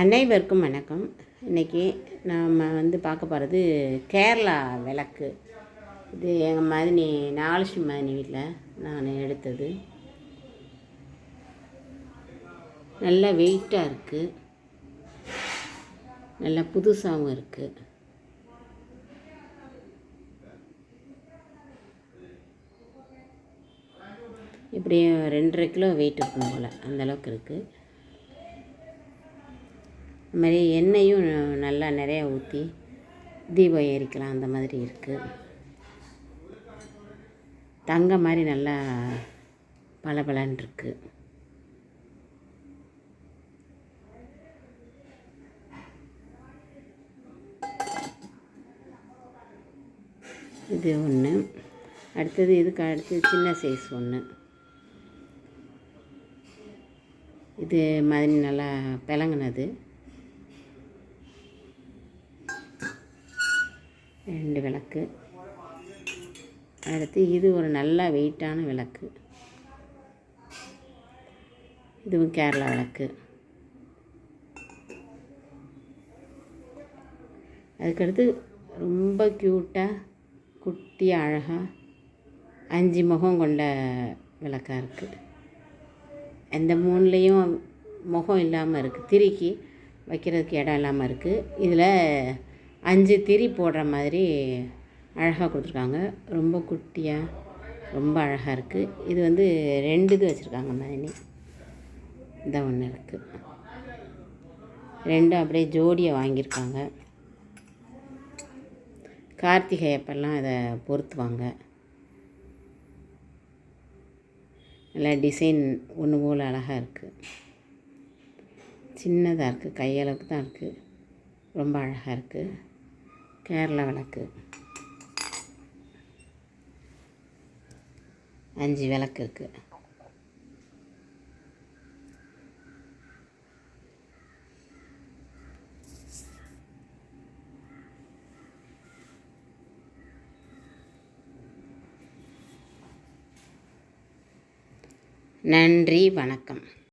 அனைவருக்கும் வணக்கம். இன்றைக்கி நாம் வந்து பார்க்க போகிறது கேரளா விளக்கு. இது எங்கள் மதினி நாகலட்சுமி மதினி வீட்டில் நான் எடுத்தது. நல்லா வெயிட்டாக இருக்குது நல்லா புதுசாகவும் இருக்குது இப்படி ரெண்டரை கிலோ வெயிட் இருக்கும் போல். அந்தளவுக்கு இருக்குது அது மாதிரி எண்ணெயும் நல்லா நிறையா ஊற்றி தீபம் எரிக்கலாம் அந்த மாதிரி இருக்குது தங்க மாதிரி நல்லா பளபளன்னு இருக்கு. இது ஒன்று அடுத்தது இதுக்கு அடுத்து சின்ன சைஸ் ஒன்று இது மாதிரி நல்லா பிளங்குனது. ரெண்டு விளக்கு. அடுத்து இது ஒரு நல்ல வெயிட்டான விளக்கு. இதுவும் கேரளா விளக்கு. அதுக்கடுத்து ரொம்ப க்யூட்டாக குட்டி அழகாக அஞ்சு முகம் கொண்ட விளக்காக இருக்குது எந்த மூணுலேயும் முகம் இல்லாமல் இருக்குது திருக்கி வைக்கிறதுக்கு இடம் இல்லாமல் இருக்குது இதில் அஞ்சு திரி போடுற மாதிரி அழகாக கொடுத்துருக்காங்க. ரொம்ப குட்டியாக ரொம்ப அழகாக இருக்குது இது வந்து ரெண்டு இது வச்சுருக்காங்க மதினி. இந்த ஒன்று இருக்குது ரெண்டும் அப்படியே ஜோடியை வாங்கியிருக்காங்க. கார்த்திகை அப்பெல்லாம் இதை பொருத்துவாங்க. நல்லா டிசைன் ஒன்று போல் அழகாக இருக்குது சின்னதாக இருக்குது கையளவுக்கு தான் இருக்குது ரொம்ப அழகாக இருக்குது கேரளா விளக்கு. அஞ்சு விளக்கு இருக்குது நன்றி வணக்கம்.